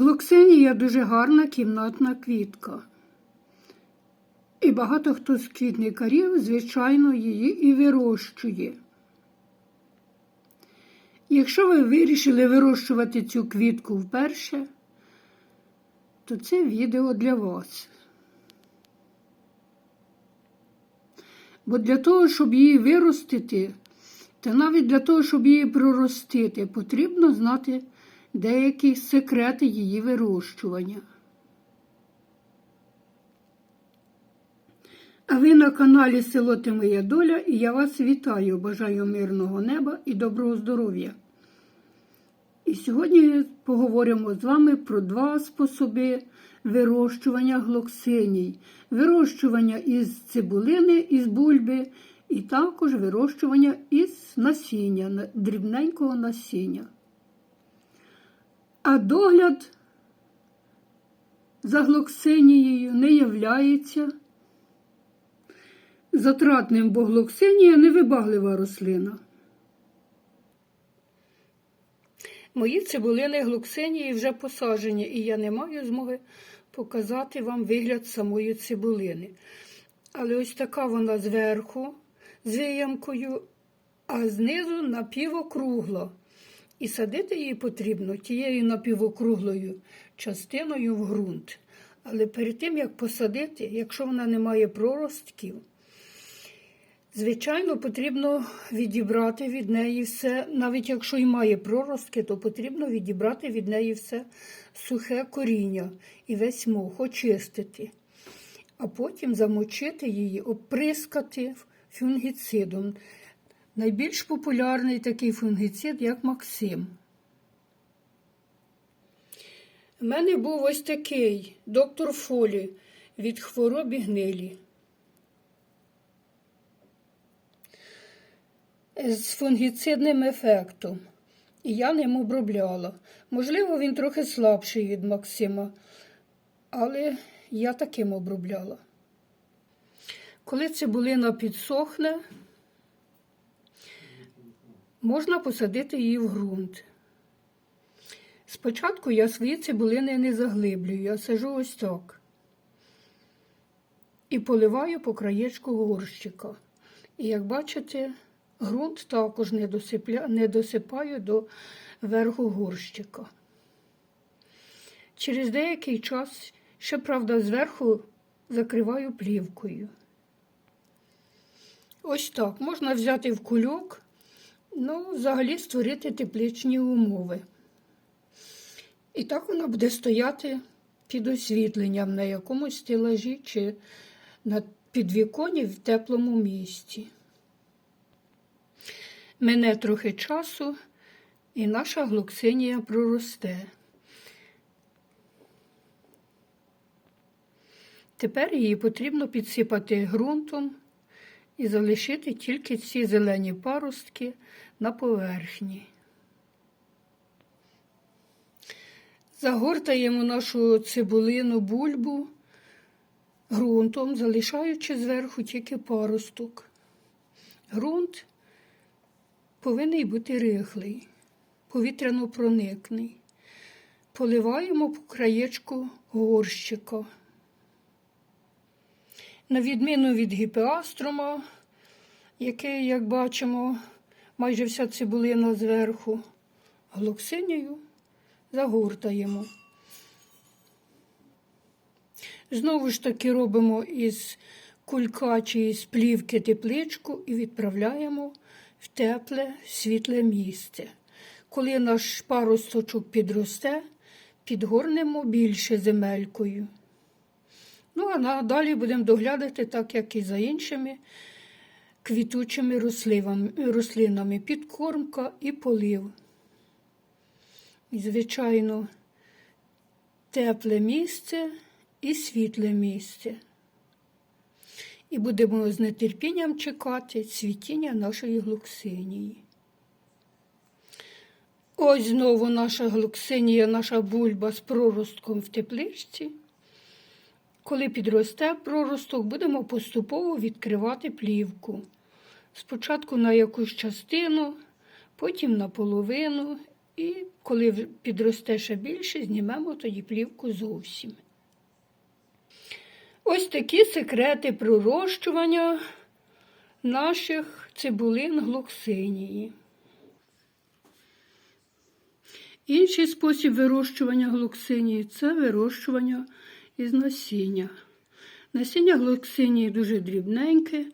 Глоксинія дуже гарна кімнатна квітка. І багато хто з квітникарів, звичайно, її і вирощує. Якщо ви вирішили вирощувати цю квітку вперше, то це відео для вас. Бо для того, щоб її виростити, та навіть для того, щоб її проростити, потрібно знати деякі секрети її вирощування. А ви на каналі Село Ти Моя Доля і я вас вітаю, бажаю мирного неба і доброго здоров'я. І сьогодні поговоримо з вами про два способи вирощування глоксиній. Вирощування із цибулини, із бульби, і також вирощування із насіння, дрібненького насіння. А догляд за глоксинією не являється затратним, бо глоксинія невибаглива рослина. Мої цибулини глоксинії вже посаджені, і я не маю змоги показати вам вигляд самої цибулини. Але ось така вона зверху з виямкою, а знизу напівокругла. І садити її потрібно тією напівокруглою частиною в ґрунт. Але перед тим, як посадити, якщо вона не має проростків, звичайно, потрібно відібрати від неї все, навіть якщо і має проростки, то потрібно відібрати від неї все сухе коріння і весь мох очистити, а потім замочити її, оприскати фунгіцидом. Найбільш популярний такий фунгіцид, як Максим. У мене був ось такий доктор Фолі від хвороби гнилі. З фунгіцидним ефектом. І я ним обробляла. Можливо, він трохи слабший від Максима, але я таким обробляла. Коли цибулина підсохне, можна посадити її в ґрунт. Спочатку я свої цибулини не заглиблюю, я сажу ось так. І поливаю по краєчку горщика. І як бачите, ґрунт також не, досипля... не досипаю до верху горщика. Через деякий час, ще, правда, зверху закриваю плівкою. Ось так можна взяти в кульок, ну, взагалі створити тепличні умови. І так вона буде стояти під освітленням на якомусь стелажі чи на підвіконі в теплому місці. Мене трохи часу, і наша глоксинія проросте. Тепер її потрібно підсипати ґрунтом і залишити тільки ці зелені паростки на поверхні. Загортаємо нашу цибулину бульбу ґрунтом, залишаючи зверху тільки паросток. Ґрунт повинен бути рихлий, повітряно проникний. Поливаємо по краєчку горщика. На відміну від гіпеастрома, який, як бачимо, майже вся цибулина зверху, глоксинію загортаємо. Знову ж таки робимо із кулька чи із плівки тепличку і відправляємо в тепле, світле місце. Коли наш паросточок підросте, підгорнемо більше земелькою. Ну, а надалі будемо доглядати, так як і за іншими квітучими рослинами, підкормка і полив. І, звичайно, тепле місце і світле місце. І будемо з нетерпінням чекати цвітіння нашої глуксинії. Ось знову наша глуксинія, наша бульба з проростком в тепличці. Коли підросте проросток, будемо поступово відкривати плівку. Спочатку на якусь частину, потім на половину і коли підросте ще більше, знімемо тоді плівку зовсім. Ось такі секрети пророщування наших цибулин глоксинії. Інший спосіб вирощування глоксинії це вирощування із насіння. Насіння глоксинії дуже дрібненьке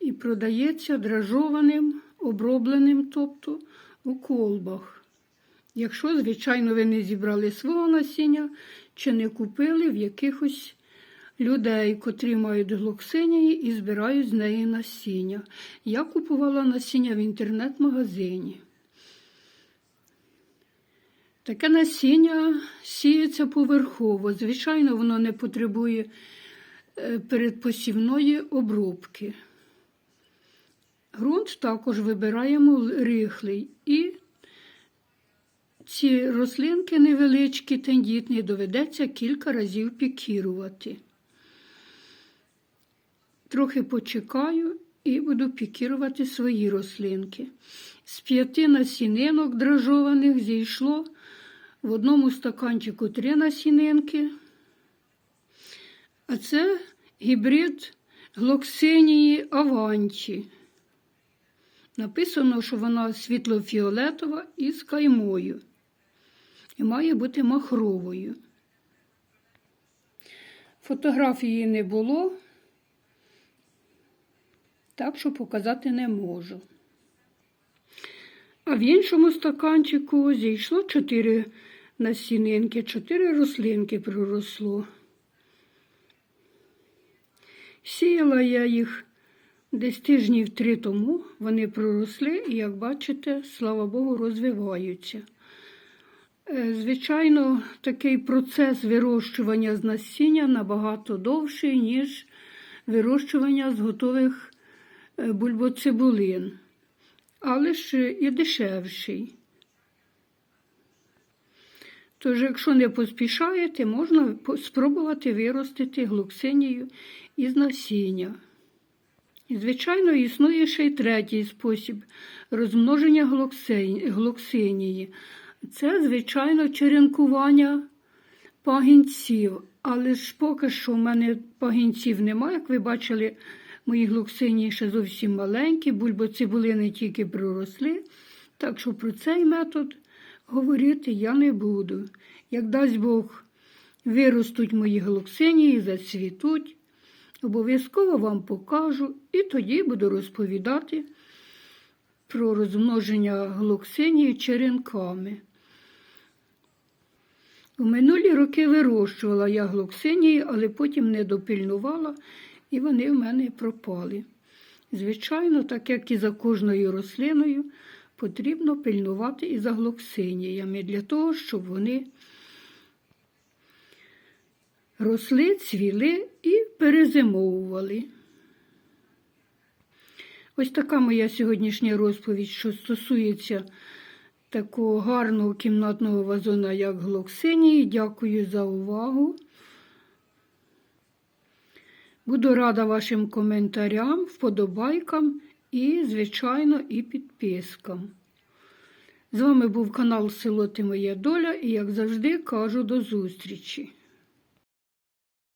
і продається дражованим, обробленим, тобто у колбах. Якщо, звичайно, ви не зібрали свого насіння чи не купили в якихось людей, котрі мають глоксинії і збирають з неї насіння. Я купувала насіння в інтернет-магазині. Таке насіння сіється поверхово. Звичайно, воно не потребує е, передпосівної обробки. Грунт також вибираємо рихлий. І ці рослинки невеличкі, тендітні, доведеться кілька разів пікірувати. Трохи почекаю і буду пікірувати свої рослинки. З п'яти насінинок дражованих зійшло в одному стаканчику три насінинки. А це гібрид глоксинії аванчі. Написано, що вона світлофіолетова і з каймою. І має бути махровою. Фотографії не було, так що показати не можу. А в іншому стаканчику зійшло чотири насінинки, чотири рослинки проросло. Сіяла я їх десь тижнів три тому, вони проросли і, як бачите, слава Богу, розвиваються. Е, Звичайно, такий процес вирощування з насіння набагато довший, ніж вирощування з готових е, бульбоцибулин, але ж і дешевший. Тож, якщо не поспішаєте, можна спробувати виростити глуксинію із насіння. І, звичайно, існує ще й третій спосіб розмноження глоксин- глоксинії. Це, звичайно, черенкування пагінців. Але ж поки що в мене пагінців немає. Як ви бачили, мої глоксинії ще зовсім маленькі, бульбоцибулини тільки проросли. Так що про цей метод говорити я не буду. Як дасть Бог, виростуть мої глоксинії, зацвітуть, обов'язково вам покажу і тоді буду розповідати про розмноження глоксинії черенками. У минулі роки вирощувала я глоксинії, але потім не допильнувала, і вони в мене пропали. Звичайно, так як і за кожною рослиною, потрібно пильнувати і за глоксиніями для того, щоб вони росли, цвіли і перезимовували. Ось така моя сьогоднішня розповідь, що стосується такого гарного кімнатного вазона, як глоксинії. Дякую за увагу. Буду рада вашим коментарям, вподобайкам і, звичайно, і підпискам. З вами був канал Село Ти Моя Доля і, як завжди, кажу до зустрічі.